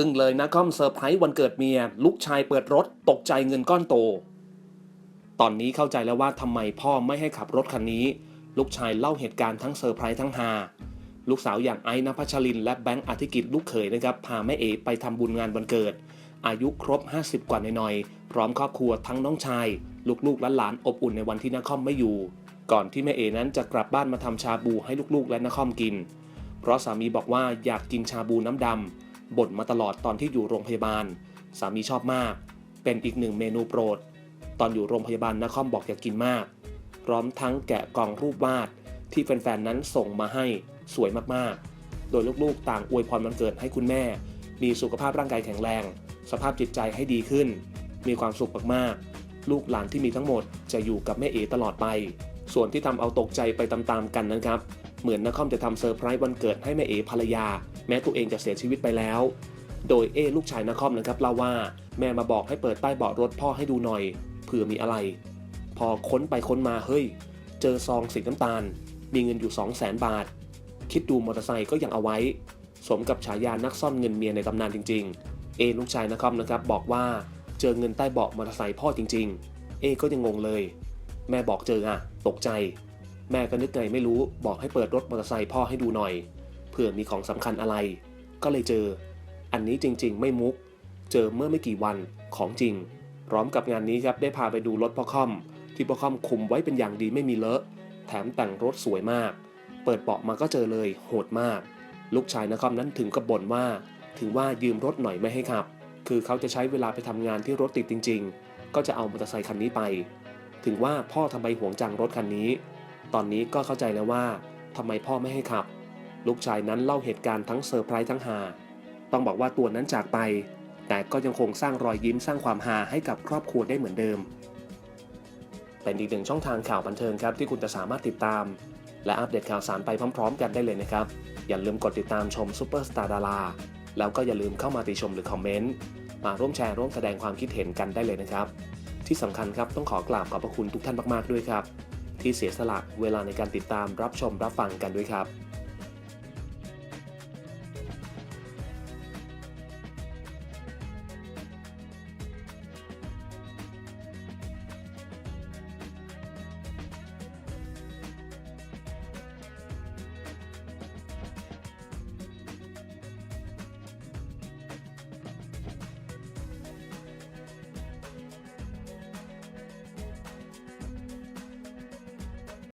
อึ้งเลยนะก้อมเซอร์ไพรส์วันเกิดเมีย ลูกชายเปิดรถตกใจเงินก้อนโต ตอนนี้เข้าใจแล้วว่าทำไมพ่อไม่ให้ขับรถคันนี้ ลูกชายเล่าเหตุการณ์ทั้งเซอร์ไพรส์ทั้งฮาลูกสาวอย่างไอ้นภัชริน และแบงค์อธิกิจลูกเขยนะครับพาแม่เอไปทำบุญงานวันเกิด อายุครบ 50 กว่าหน่อยๆพร้อมครอบครัวทั้งน้องชาย ลูกๆและหลานอบอุ่นในวันที่นครไม่อยู่ ก่อนที่แม่เอนั้นจะกลับบ้านมาทำชาบูให้ลูกๆ และนครกิน เพราะสามีบอกว่าอยากกินชาบูน้ำดำ บ่นมาตลอดตอนที่อยู่โรงพยาบาล สามีชอบมาก เป็นอีกหนึ่งเมนูโปรด ตอนอยู่โรงพยาบาลนครบอกอยากกินมาก พร้อมทั้งแกะกล่องรูปวาดที่แฟนๆนั้นส่งมาให้สวยมากๆ โดยลูกๆ ต่างอวยพรวันเกิดให้คุณแม่ มีสุขภาพร่างกายแข็งแรง สภาพจิตใจให้ดีขึ้น มีความสุขมากๆ ลูกหลานที่มีทั้งหมดจะอยู่กับแม่เอตลอดไป ส่วนที่ทำเอาตกใจไปตามๆกันนะครับ เหมือนนครจะทำเซอร์ไพรส์วันเกิดให้แม่เอภรรยา แม้ตัวเองจะเสียชีวิตไปแล้ว โดยเอลูกชายนครนะครับเล่าว่าแม่มาบอกให้เปิดใต้เบาะรถพ่อให้ดูหน่อยเผื่อมีอะไร พอค้นไปค้นมาเฮ้ย เจอซองสีน้ำตาล มีเงินอยู่ 2 0 0แสนบาท คิดดูมอเตอร์ไซค์ก็ยังเอาไว้ สมกับฉายานักซ่อนเงินเมียในตำนานจริง ๆ เอลูกชายนะครับนะครับบอกว่าเจอเงินใต้เบาะมอเตอร์ไซค์พ่อจริง ๆ เอก็ยังงงเลย แม่บอกเจออะตกใจ แม่ก็นึกไงไม่รู้บอกให้เปิดรถมอเตอร์ไซค์พ่อให้ดูหน่อย เผื่อมีของสำคัญอะไร ก็เลยเจอ อันนี้จริงๆ ไม่มุก เจอเมื่อไม่กี่วันของจริง พร้อมกับงานนี้ครับได้พาไปดูรถพ่อค่อม ที่พ่อค่อมคุมไว้เป็นอย่างดีไม่มีเลอะ แถมแต่งรถสวยมาก เปิดเบาะมาก็เจอเลยโหดมาก ลูกชายนะครนั้นถึงกับบ่นว่า ถึงว่ายืมรถหน่อยไม่ให้ขับ คือเขาจะใช้เวลาไปทำงานที่รถติดจริง ๆ ก็จะเอามอเตอร์ไซค์คันนี้ไป ถึงว่าพ่อทำไมห่วงจังรถคันนี้ ตอนนี้ก็เข้าใจแล้วว่าทำไมพ่อไม่ให้ขับ ลูกชายนั้นเล่าเหตุการณ์ทั้งเซอร์ไพรส์ทั้งฮาต้องบอกว่าตัวนั้นจากไป แต่ก็ยังคงสร้างรอยยิ้มสร้างความฮาให้กับครอบครัวได้เหมือนเดิม เป็นอีกหนึ่งช่องทางข่าวบันเทิงครับที่คุณจะสามารถติดตาม และอัปเดตข่าวสารไปพร้อม ๆ กันได้เลยนะครับ อย่าลืมกดติดตามชมซูเปอร์สตาร์ดาราแล้วก็อย่าลืมเข้ามาติชมหรือคอมเมนต์มาร่วมแชร์ร่วมแสดงความคิดเห็นกันได้เลยนะครับ ที่สำคัญครับต้องขอกราบขอบพระคุณทุกท่านมากๆด้วยครับ ที่เสียสละเวลาในการติดตามรับชมรับฟังกันด้วยครับ